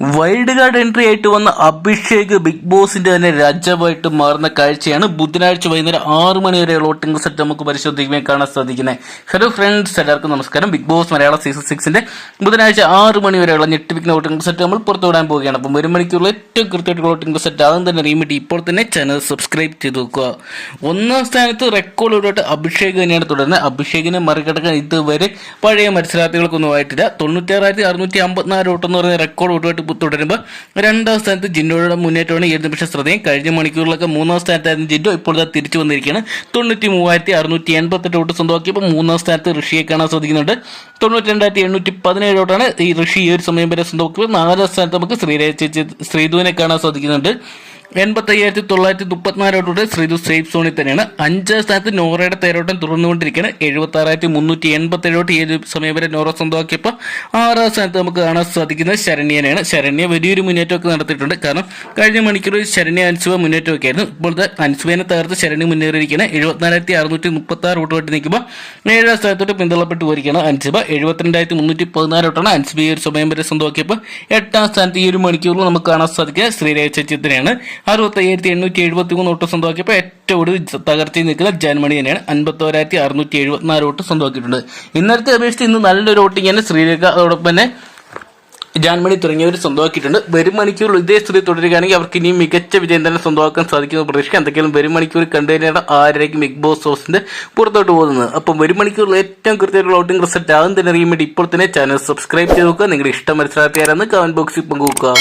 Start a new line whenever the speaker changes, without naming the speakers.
Wild card entry ആയിട്ട് വന്ന Abhishek big ബോസിന്റെ തന്നെ രാജാവായിട്ട് മാറുന്ന കാഴ്ചയാണ് ബുധനാഴ്ച വൈകുന്നേരം ആറ് മണി വരെ വോട്ടിംഗ് സെറ്റ് നമുക്ക് പരിശോധിക്കുമ്പോൾ കാണാൻ സാധിക്കുന്നത്. ഹലോ ഫ്രണ്ട്സ് എല്ലാവർക്കും നമസ്കാരം. ബിഗ് ബോസ് മലയാള സീസൺ സിക്സിന്റെ ബുധനാഴ്ച ആറ് മണി വരെയുള്ള ഞെട്ടിപ്പിക്കുന്ന വോട്ടിംഗ് സെറ്റ് നമ്മൾ പുറത്തുവിടാൻ പോവുകയാണ്. അപ്പം ഒരു മണിക്കുള്ള ഏറ്റവും കൃത്യമായിട്ടുള്ള വോട്ടിംഗ് സെറ്റ് ആദ്യം തന്നെ റീമിറ്റ് ഇപ്പോൾ തന്നെ ചാനൽ സബ്സ്ക്രൈബ് ചെയ്ത് വെക്കുക. ഒന്നാം സ്ഥാനത്ത് റെക്കോർഡ് റെക്കോർഡോട്ട് അഭിഷേക് തന്നെയാണ് തുടരുന്നത്. അഭിഷേകിനെ മറികടക്കാൻ ഇതുവരെ പഴയ മത്സരാർത്ഥികൾക്കൊന്നും ആയിട്ടില്ല. തൊണ്ണൂറ്റാറായിരത്തി അറുന്നൂറ്റി അമ്പത്തിനാല് വോട്ടെന്ന് പറയുന്ന റെക്കോർഡ് തുടരുമ്പോൾ രണ്ടാം സ്ഥാനത്ത് ജിന്നോയുടെ മുന്നേറ്റമാണ് ഏഴ് നിമിഷം ശ്രദ്ധയും. കഴിഞ്ഞ മണിക്കൂറിലൊക്കെ മൂന്നാം സ്ഥാനത്തായിരുന്നു ജിന്നോ. ഇപ്പോൾ തിരിച്ചു വന്നിരിക്കുകയാണ്. തൊണ്ണൂറ്റി മൂവായിരത്തി അറുന്നൂറ്റി എൺപത്തെട്ട് വോട്ട് സ്വന്തമാക്കിയപ്പോൾ മൂന്നാം സ്ഥാനത്ത് ഋഷിയെ കാണാൻ സാധിക്കുന്നുണ്ട്. തൊണ്ണൂറ്റി രണ്ടായിരത്തി എണ്ണൂറ്റി പതിനേഴ് വോട്ടാണ് ഈ ഋഷി ഈ ഒരു സമയം വരെ സ്വന്തമാക്കിയപ്പോൾ നാലാം സ്ഥാനത്ത് നമുക്ക് ശ്രീരാജ് ചേച്ചി ശ്രീധുവിനെ കാണാൻ സാധിക്കുന്നുണ്ട്. എൺപത്തി അയ്യായിരത്തി തൊള്ളായിരത്തി മുപ്പത്തിനാലോട്ടോടെ ശ്രീതു സേഫ് സോണിൽ തന്നെയാണ്. അഞ്ചാം സ്ഥാനത്ത് നോറയുടെ തേരോട്ടം തുറന്നുകൊണ്ടിരിക്കുകയാണ് എഴുപത്തി ആറായിരത്തി മുന്നൂറ്റി എൺപത്തി ഏഴോട്ട് ഏത് സമയം വരെ നോറ സ്വന്തമാക്കിയപ്പോൾ ആറാം സ്ഥാനത്ത് നമുക്ക് കാണാൻ സാധിക്കുന്നത് ശരണ്യനെയാണ്. ശരണ്യ വലിയൊരു മുന്നേറ്റമൊക്കെ നടത്തിയിട്ടുണ്ട്. കാരണം കഴിഞ്ഞ മണിക്കൂറിൽ ശരണ്യ അനുസുവ മുന്നേറ്റമൊക്കെ ആയിരുന്നു ഇപ്പോഴത്തെ അൻസുവിനെ തകർത്ത് ശരണ്യ മുന്നേറിയിരിക്കുകയാണ്. എഴുപത്തിനാലായിരത്തി അറുന്നൂറ്റി മുപ്പത്തി ആറ് വോട്ടുമായിട്ട് നിൽക്കുമ്പോൾ ഏഴാം സ്ഥാനത്തോട്ട് പിന്തള്ളപ്പെട്ട് പോയിരിക്കുകയാണ് അൻസുബ എഴുപത്തിരണ്ടായിരത്തി മുന്നൂറ്റി പതിനാല് വോട്ടാണ് അൻസുബ ഈ ഒരു സമയം വരെ സ്വന്തമാക്കിയപ്പോൾ എട്ടാം സ്ഥാനത്ത് ഈ ഒരു മണിക്കൂറിൽ നമുക്ക് കാണാൻ സാധിക്കുക ശ്രീരേഖ ചേച്ചിത്തിനെയാണ് അറുപത്തയ്യായിരത്തി എണ്ണൂറ്റി എഴുപത്തി മൂന്ന് വോട്ട് സ്വന്തമാക്കിയപ്പോൾ ഏറ്റവും കൂടുതൽ തകർച്ചയിൽ നിൽക്കുന്ന ജന്മണി തന്നെയാണ്. അൻപത്തോരായിരത്തി അറുന്നൂറ്റി എഴുപത്തിനാല് വോട്ട് സ്വന്തമാക്കിയിട്ടുണ്ട്. ഇന്നലത്തെ അപേക്ഷിച്ച് ഇന്ന് നല്ലൊരു വോട്ടിംഗ് തന്നെ ശ്രീലങ്ക അതോടൊപ്പം തന്നെ ജാൻമണി തുടങ്ങിയവർ സ്വന്തമാക്കിയിട്ടുണ്ട്. വരും മണിക്കൂർ ഇതേ സ്ഥിതി തുടരുകയാണെങ്കിൽ അവർക്ക് ഇനിയും മികച്ച വിജയം തന്നെ സ്വന്തമാക്കാൻ സാധിക്കുന്ന പ്രതീക്ഷിക്കാം. എന്തൊക്കെയാലും വരും മണിക്കൂർ കണ്ടുകഴിഞ്ഞാൽ ആരായിരിക്കും ബിഗ് ബോസ് ഹൗസിന്റെ പുറത്തോട്ട് പോകുന്നത്. അപ്പം വരും മണിക്കൂറിൽ ഏറ്റവും കൃത്യമായിട്ടുള്ള ഔട്ടിംഗ് റിസൾട്ട് ആകും തന്നെ അറിയാൻ വേണ്ടി ഇപ്പോൾ തന്നെ ചാനൽ സബ്സ്ക്രൈബ് ചെയ്ത് നോക്കുക. നിങ്ങളുടെ ഇഷ്ടം മത്സരാർത്ഥിയാരെന്ന് കമന്റ് ബോക്സിൽ പങ്കുവെക്കുക.